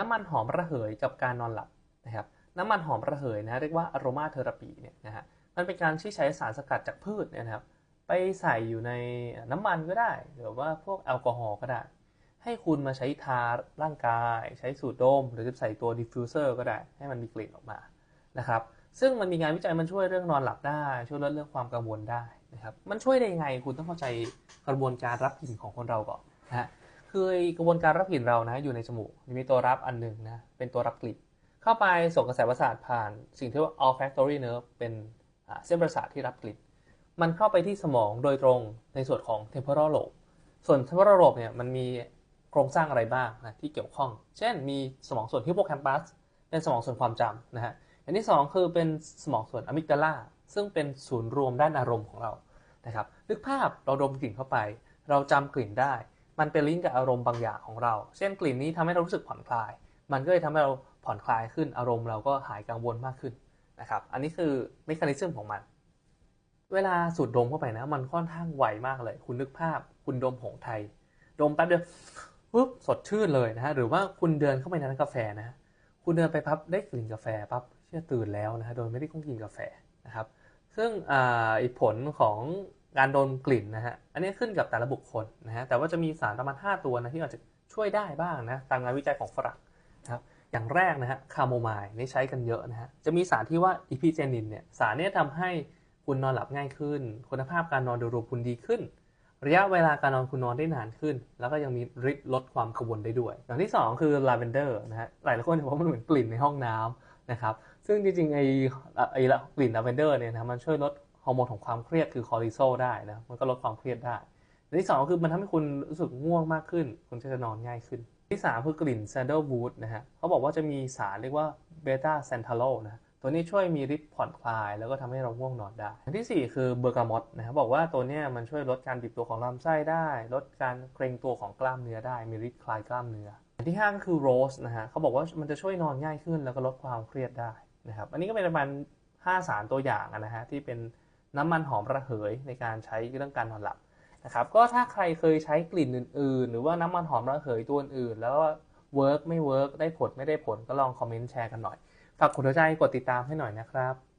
น้ำมันหอมระเหยกับการนอนหลับนะครับน้ำมันหอมระเหยนะเรียกว่าอโรมาเทอราปีเนี่ยนะฮะมันเป็นการที่ใช้สารสกัดจากพืชเนี่ยนะครับไปใส่อยู่ในน้ำมันก็ได้ หรือว่าพวกแอลกอฮอล์ก็ได้ ให้คุณมาใช้ทาร่างกาย ใช้สูดดม หรือจะใส่ตัวดิฟฟิวเซอร์ก็ได้ ให้มันมีกลิ่นออกมานะครับซึ่งมันมีงานวิจัยมันช่วยเรื่องนอนหลับได้ ช่วยลดเรื่องความกังวลได้นะครับมันช่วยได้ยังไงคุณต้องเข้าใจกระบวนการรับกลิ่นของคนเราก่อนนะฮะ คือกระบวนการรับกลิ่นเรานะอยู่ในจมูกมีตัวรับอันหนึ่งนะเป็นตัวรับกลิ่นเข้าไปส่งกระแสประสาทผ่านสิ่งที่ว่า olfactory nerve เป็นเส้นประสาทที่รับกลิ่นมันเข้าไปที่สมองโดยตรงในส่วนของ temporal lobe ส่วน temporal lobe เนี่ยมันมีโครงสร้างอะไรบ้างนะที่เกี่ยวข้อง เช่นมีสมองส่วน hippocampus เป็นสมองส่วนความจำนะฮะอันที่ 2 คือเป็นสมองส่วนอะมิกดาลาซึ่งเป็นศูนย์รวมด้านอารมณ์ของเรานะครับนึกภาพเราดมกลิ่นเข้าไป เราจำกลิ่นได้ มันเป็นลิงก์กับอารมณ์บางอย่างของเรา เช่นกลิ่นนี้ทำให้เรารู้สึกผ่อนคลาย มันก็เลยทำให้เราผ่อนคลายขึ้น อารมณ์เราก็หายกังวลมากขึ้นนะครับ อันนี้คือเมคานิซึมของมัน เวลาสูดดมเข้าไปนะ มันค่อนข้างไวมากเลย คุณนึกภาพ คุณดมผงไทย ดมแป๊บเดียวปุ๊บสดชื่นเลยนะฮะ หรือว่าคุณเดินเข้าไปในร้านกาแฟนะ คุณเดินไปปั๊บได้กลิ่นกาแฟปั๊บเชื่อตื่นแล้วนะฮะ โดยไม่ได้ต้องกินกาแฟนะครับ ซึ่งอ่าผลของ การโดนกลิ่นนะฮะ อันนี้ขึ้นกับแต่ละบุคคลนะฮะ แต่ว่าจะมีสารประมาณ 5 ตัวนะที่อาจจะช่วยได้บ้างนะ ตามงานวิจัยของฝรั่งนะครับ อย่างแรกนะฮะ คาโมไมล์นี่ใช้กันเยอะนะฮะ จะมีสารที่ว่าอีพิเจนินเนี่ย สารนี้ทำให้คุณนอนหลับง่ายขึ้น คุณภาพการนอนโดยรวมคุณดีขึ้น ระยะเวลาการนอนคุณนอนได้นานขึ้น แล้วก็ยังมีฤทธิ์ลดความกังวลได้ด้วย อย่างที่ 2 คือลาเวนเดอร์นะฮะ หลายคนบอกว่ามันเหมือนกลิ่นในห้องน้ำนะครับ ซึ่งจริงๆไอ้ไอ้กลิ่นลาเวนเดอร์เนี่ยนะมันช่วยลด ฮอร์โมนของความเครียดคือคอร์ติซอลได้นะมันก็ลดความเครียดได้อันที่2คือมันทำให้คุณรู้สึกง่วงมากขึ้น คุณจะนอนง่ายขึ้น ที่3คือกลิ่นแซนเดิลวูดนะฮะเขาบอกว่าจะมีสารเรียกว่าเบต้าแซนทาโลนะตัวนี้ช่วยมีฤทธิ์ผ่อนคลาย แล้วก็ทำให้เราง่วงนอนได้อันที่ 4 คือเบอร์กามอตนะครับบอกว่าตัวนี้มันช่วยลดการบีบตัวของลำไส้ได้ ลดการเกร็งตัวของกล้ามเนื้อได้ มีฤทธิ์คลายกล้ามเนื้ออันที่ 5 ก็คือโรสนะฮะเขาบอกว่ามันจะช่วยนอนง่ายขึ้น แล้วก็ลดความเครียดได้นะครับอันนี้ก็เป็นประมาณ5สารตัวอย่างนะฮะที่เป็น น้ำมันหอมระเหยในการใช้เรื่องการนอนหลับนะครับก็ถ้าใครเคยใช้กลิ่นอื่นๆ หรือว่าน้ำมันหอมระเหยตัวอื่น แล้วเวิร์กไม่เวิร์กได้ผลไม่ได้ผลก็ลองคอมเมนต์แชร์กันหน่อย ฝากกดหัวใจกดติดตามให้หน่อยนะครับ